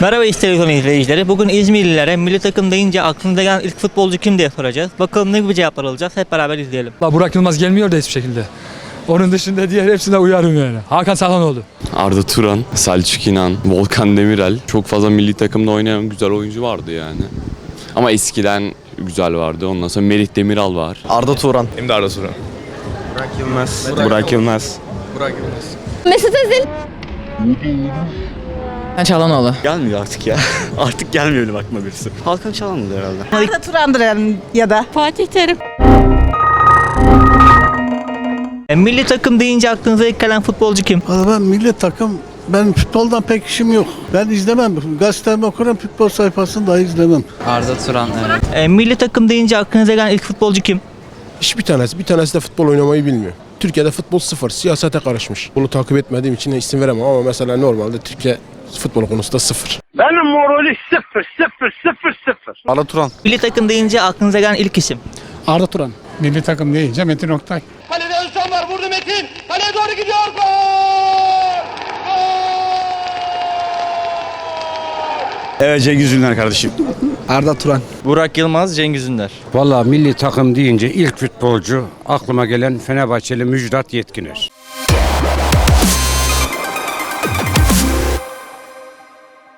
Merhaba İş Televizyon izleyicileri. Bugün İzmirlilere milli takım deyince aklınıza gelen ilk futbolcu kim diye soracağız. Bakalım ne gibi cevaplar alacağız. Hep beraber izleyelim. La Burak Yılmaz gelmiyor da hiçbir şekilde. Onun dışında diğer hepsine uyarım yani. Hakan Çalhanoğlu. Arda Turan, Selçuk İnan, Volkan Demirel. Çok fazla milli takımda oynayan güzel oyuncu vardı yani. Ama eskiden güzel vardı. Ondan sonra Melih Demiral var. Arda Turan. Benim de Arda Turan. Burak Yılmaz. Burak Yılmaz. Mesut Özil. Çalhanoğlu. Gelmiyor artık ya. artık gelmiyor öyle bakma birisi. Hakan Çalhanoğlu herhalde. Arda Turan'dır yani ya da. Fatih Terim. E, milli takım deyince aklınıza ilk gelen futbolcu kim? Valla ben milli takım ben futboldan pek işim yok. Ben izlemem. Gazetemi okurum futbol sayfasını da izlemem. Arda Turan. Evet. E, milli takım deyince aklınıza gelen ilk futbolcu kim? Hiçbir tanesi, bir tanesi de futbol oynamayı bilmiyor. Türkiye'de futbol sıfır, siyasete karışmış. Bunu takip etmediğim için isim veremem ama mesela normalde Türkiye futbol konusunda sıfır. Arda Turan. Milli takım deyince aklınıza gelen ilk isim. Arda Turan. Milli takım deyince Metin Oktay. Evet Cengiz Ünler kardeşim. Arda Turan. Burak Yılmaz, Cengiz Ünder. Valla milli takım deyince ilk futbolcu aklıma gelen Fenerbahçeli Müjdat Yetkiner.